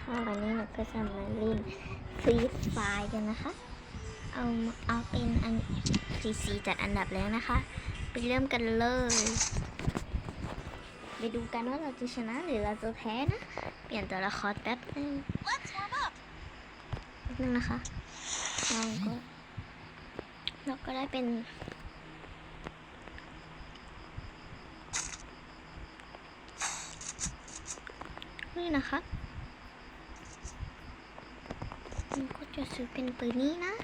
ค่ะวันนี้หนูก็จะมาเล่นฟรีไฟกันนะคะ เอาเอาเป็นอันสีสีจัดอันดับแล้วนะคะ ไปเริ่มกันเลย ไปดูกันว่าเราจะชนะหรือเราจะแพ้นะ เปลี่ยนตัวละครแป๊บนึงแป๊บนึงนะคะเราก็เราก็ได้เป็นนี่นะคะ มันก็จะซื้อเป็นปืนนี้นะ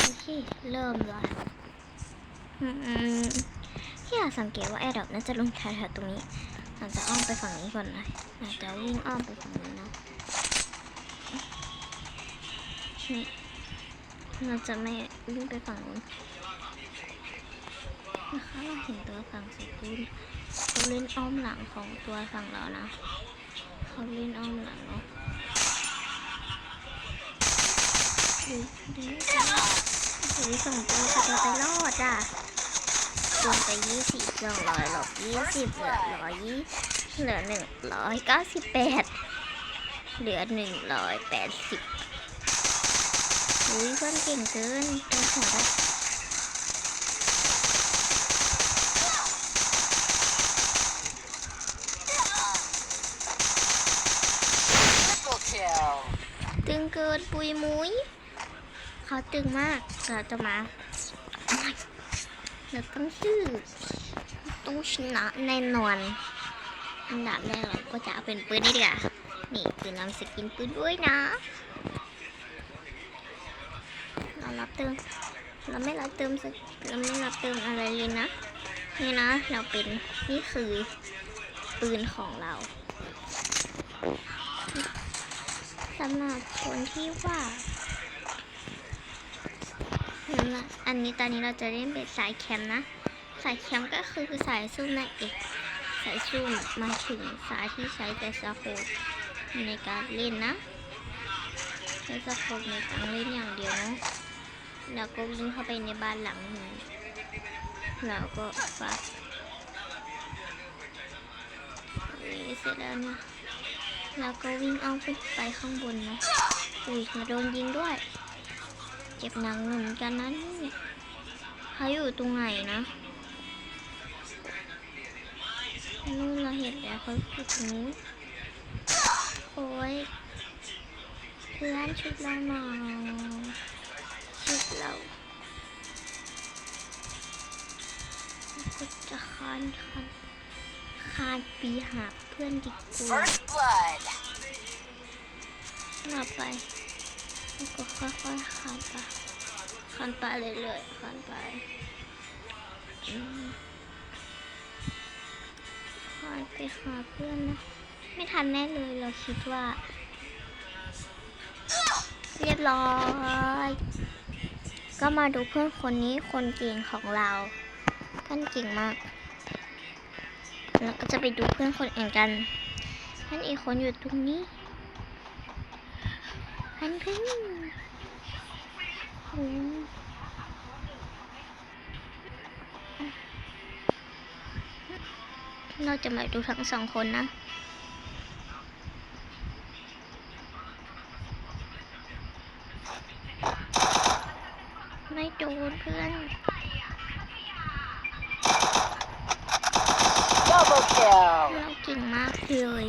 โอเค เริ่มเลยอืมที่อยากสังเกตว่าแอร์ดรอปน่าจะลงแถวๆตรงนี้อาจจะอ้อมไปฝั่งนี้ก่อนเลยอาจจะวิ่งอ้อมไปฝั่งนี้นะนี่เราจะไม่วิ่งไปฝั่งนู้นนะคะเราเห็นตัวฝั่งสีพื้นเขาเล่นอ้อมหลังของตัวฝั่งเรานะเขาเล่นอ้อม หลังเนาะดูดูดูส่งตัวจะไปรอดอะโดนไปยี่สิบสองร้อยลบยี่สิบเหลือร้อยยี่เหลือหนึ่งร้อยเก้าสิบแปดเหลือหนึ่งร้อยแปดสิบอุ้ยเพื่อนเก่งเกินตัวหัวได้ตึงเกินปุยมุ้ย เขาตึงมากเราจะมาเราต้องชื่อต้องชนะแน่นอน อันดับแรกเราก็จะเอาเป็นปืนนี่ดีกว่านี่ปืนนำสกินปืนด้วยนะเรารับเติมเราไม่รับเติมสกเราไม่รับเติมอะไรเลยนะนี่นะเราเป็นนี่คือปืนของเราสำหรับคนที่ว่า นั่นละอันนี้ตอนนี้เราจะเล่นเป็นสายแคมป์นะ สายแคมป์ก็คือสายซุ่มนั่นเอง สายซุ่มมาถึงสายที่ใช้แต่สโคปในการเล่นนะ ใช้สโคปในการเล่นอย่างเดียวนะแล้วก็วิ่งเข้าไปในบ้านหลังหนึ่งแล้วก็ฟักนี่เสร็จแล้วนะแล้วก็วิ่งเอาขึ้นไปข้างบนนะอุ้ยมาโดนยิงด้วย เจ็บหนังเหมือนกันนะเนี่ยเขาอยู่ตรงไหนนะนู่นเราเห็นแล้วเขาอยู่ตรงนู้นโอ้ยเพื่อนชุดเราหน่อยชุดเราก็จะคานคานคานปีหาเพื่อนดีกว่า First blood. เราไป แล้วก็ค่อยๆคานไปคานไปเรื่อยๆคานไปอืมคานไปหาเพื่อนนะ ไม่ทันแน่เลยเราคิดว่า เรียบร้อย ก็มาดูเพื่อนคนนี้คนเก่งของเราเพื่อนเก่งมาก แล้วก็จะไปดูเพื่อนคนอื่นกันเพื่อนอีกคนอยู่ตรงนี้ พันพึ่งโอ้เราจะมาดูทั้งสองคนนะไม่โดนเพื่อน Double kill. เราเก่งมากเลย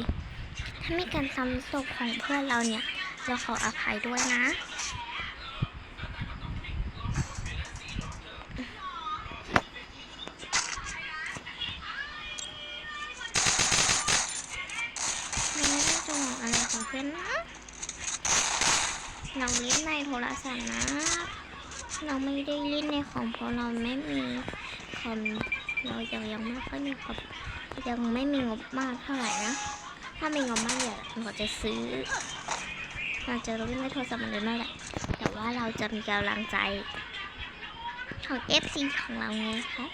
ถ้ามีการซ้ำศพของเพื่อนเราเนี่ย เราขออภัยด้วยนะ ไม่ได้จงอะไรของเพื่อนนะ เราเล่นในโทรศัพท์นะ เราไม่ได้เล่นในของเพราะเราไม่มีคอมเรายังยังไม่ค่อยมีคอมยังไม่มีงบมากเท่าไหร่นะ ถ้ามีงบมากอยากเราจะซื้อ เราจะเล่นในโทรศัพท์เหมือนเดิมนั่นแหละ แต่ว่าเราจะมีกำลังใจ ของ FC ของเราไงคะ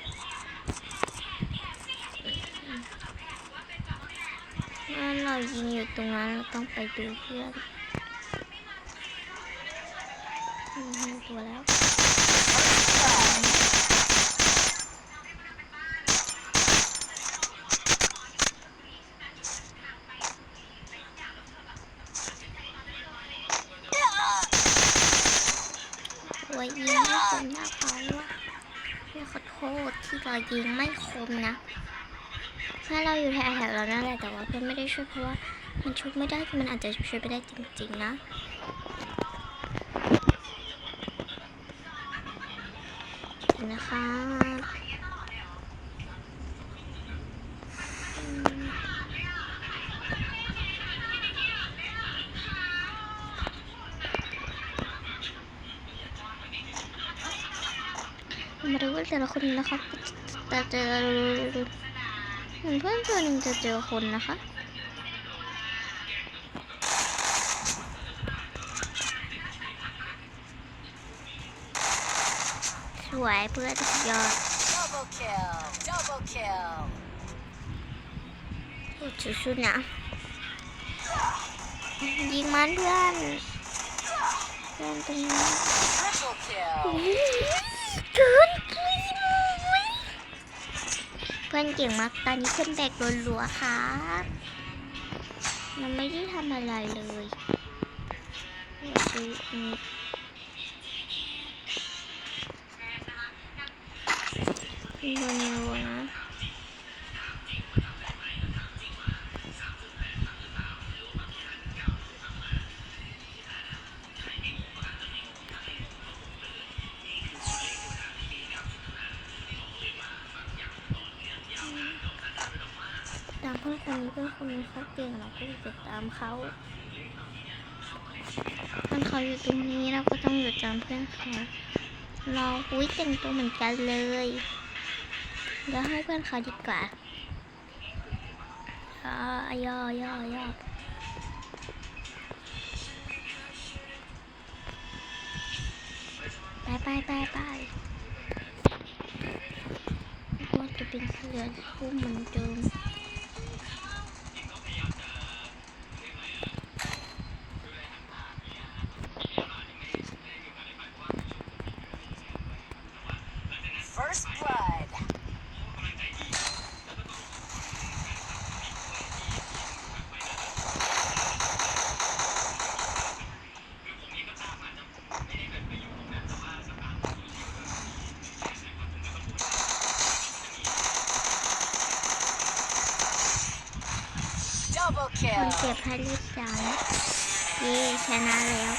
งั้นเรายิงอยู่ตรงนั้นเราต้องไปดูเพื่อนตัวแล้ว ยิงไม่คมนะเขาอะพี่ขอโทษที่เรายิงไม่คมนะเพื่อนเราอยู่แถวๆเรานั่นแหละแต่ว่าเพื่อนไม่ได้ช่วยเพราะว่ามันช่วยไม่ได้มันอาจจะช่วยไม่ได้จริงๆนะนะคะ แต่ละคนนะคะจะเจอเหมือนเพื่อนตัวหนึ่งจะเจอคนนะคะสวยเพื่อนสุดยอด Double kill. Double kill. พูดชุดๆนะยิงมันเพื่อนเพื่อนตรงนี้ Triple kill. เกินกินเพื่อนเก่งมาก ตอนนี้เพื่อนแบกรัวๆครับมันไม่ได้ทำอะไรเลยขึ้นเร็วนะ ตามเพื่อนคนนี้เพื่อนคนนี้เขาเก่งเราก็ติดตามเขาเพื่อนเขาอยู่ตรงนี้เราก็ต้องอยู่ตามเพื่อนเขาเราอุ้ยแต่งตัวเหมือนกันเลยเดี๋ยวให้เพื่อนเขาดีกว่าอ่าย่อย่อย่อไปไปไปไปว่าจะเป็นเสือผู้เหมือนเดิม คนเก็บให้เรียบร้อยเย่ชนะแล้ว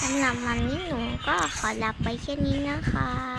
สำหรับวันนี้หนูก็ขอลาไปแค่นี้นะคะ